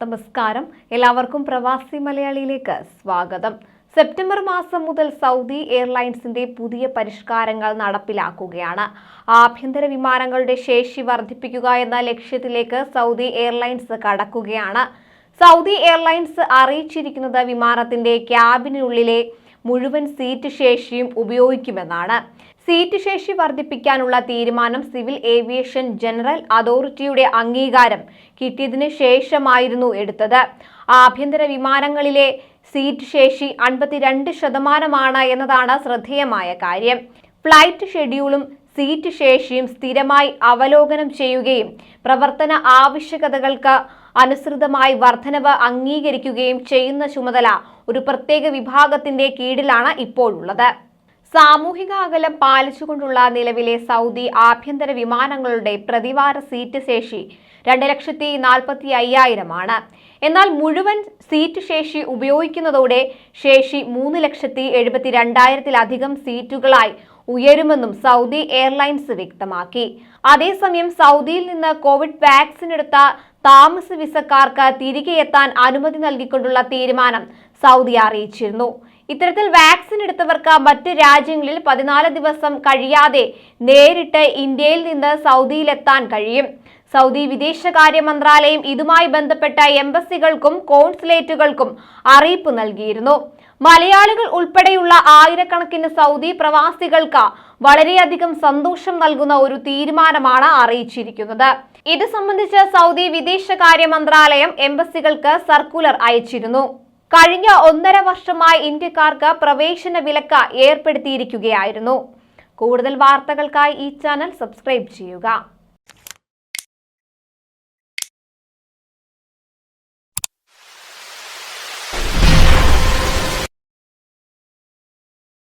നമസ്കാരം. എല്ലാവർക്കും പ്രവാസി മലയാളിയിലേക്ക് സ്വാഗതം. സെപ്റ്റംബർ മാസം മുതൽ സൗദി എയർലൈൻസിന്റെ പുതിയ പരിഷ്കാരങ്ങൾ നടപ്പിലാക്കുകയാണ്. ആഭ്യന്തര വിമാനങ്ങളുടെ ശേഷി വർദ്ധിപ്പിക്കുക എന്ന ലക്ഷ്യത്തിലേക്ക് സൗദി എയർലൈൻസ് കടക്കുകയാണ്. സൗദി എയർലൈൻസ് അറിയിച്ചിരിക്കുന്നത് വിമാനത്തിന്റെ ക്യാബിനുള്ളിലെ മുഴുവൻ സീറ്റ് ശേഷിയും ഉപയോഗിക്കുമെന്നാണ്. സീറ്റ് ശേഷി വർദ്ധിപ്പിക്കാനുള്ള തീരുമാനം സിവിൽ ഏവിയേഷൻ ജനറൽ അതോറിറ്റിയുടെ അംഗീകാരം കിട്ടിയതിന് ശേഷമായിരുന്നു എടുത്തത്. ആഭ്യന്തര വിമാനങ്ങളിലെ സീറ്റ് ശേഷി അൻപത്തിരണ്ട് ശതമാനമാണ് എന്നതാണ് ശ്രദ്ധേയമായ കാര്യം. ഫ്ലൈറ്റ് ഷെഡ്യൂളും സീറ്റ് ശേഷിയും സ്ഥിരമായി അവലോകനം ചെയ്യുകയും പ്രവർത്തന ആവശ്യകതകൾക്ക് അനുസൃതമായി വർധനവ് അംഗീകരിക്കുകയും ചെയ്യുന്ന ചുമതല ഒരു പ്രത്യേക വിഭാഗത്തിന്റെ കീഴിലാണ് ഇപ്പോഴുള്ളത്. സാമൂഹിക അകലം പാലിച്ചുകൊണ്ടുള്ള നിലവിലെ സൗദി ആഭ്യന്തര വിമാനങ്ങളുടെ പ്രതിവാര സീറ്റ് ശേഷി രണ്ട് ലക്ഷത്തി നാൽപ്പത്തി അയ്യായിരമാണ്. എന്നാൽ മുഴുവൻ സീറ്റ് ശേഷി ഉപയോഗിക്കുന്നതോടെ ശേഷി മൂന്ന് ലക്ഷത്തി എഴുപത്തി രണ്ടായിരത്തിലധികം സീറ്റുകളായി ഉയരുമെന്നും സൗദി എയർലൈൻസ് വ്യക്തമാക്കി. അതേസമയം സൗദിയിൽ നിന്ന് കോവിഡ് വാക്സിൻ എടുത്ത താമസ വിസക്കാർക്ക് തിരികെ എത്താൻ അനുമതി നൽകിക്കൊണ്ടുള്ള തീരുമാനം സൗദി അറിയിച്ചിരുന്നു. ഇത്തരത്തിൽ വാക്സിൻ എടുത്തവർക്ക് മറ്റ് രാജ്യങ്ങളിൽ പതിനാല് ദിവസം കഴിയാതെ നേരിട്ട് ഇന്ത്യയിൽ നിന്ന് സൗദിയിലെത്താൻ കഴിയും. സൗദി വിദേശകാര്യ മന്ത്രാലയം ഇതുമായി ബന്ധപ്പെട്ട എംബസികൾക്കും കോൺസുലേറ്റുകൾക്കും അറിയിപ്പ് നൽകിയിരുന്നു. മലയാളികൾ ഉൾപ്പെടെയുള്ള ആയിരക്കണക്കിന് സൗദി പ്രവാസികൾക്ക് വളരെയധികം സന്തോഷം നൽകുന്ന ഒരു തീരുമാനമാണ് അറിയിച്ചിരിക്കുന്നത്. ഇത് സംബന്ധിച്ച് സൗദി വിദേശകാര്യ മന്ത്രാലയം എംബസികൾക്ക് സർക്കുലർ അയച്ചിരുന്നു. കഴിഞ്ഞ ഒന്നര വർഷമായി ഇന്ത്യക്കാർക്ക് പ്രവേശന വിലക്ക് ഏർപ്പെടുത്തിയിരിക്കുകയായിരുന്നു. കൂടുതൽ വാർത്തകൾക്കായി ഈ ചാനൽ സബ്സ്ക്രൈബ് ചെയ്യുക.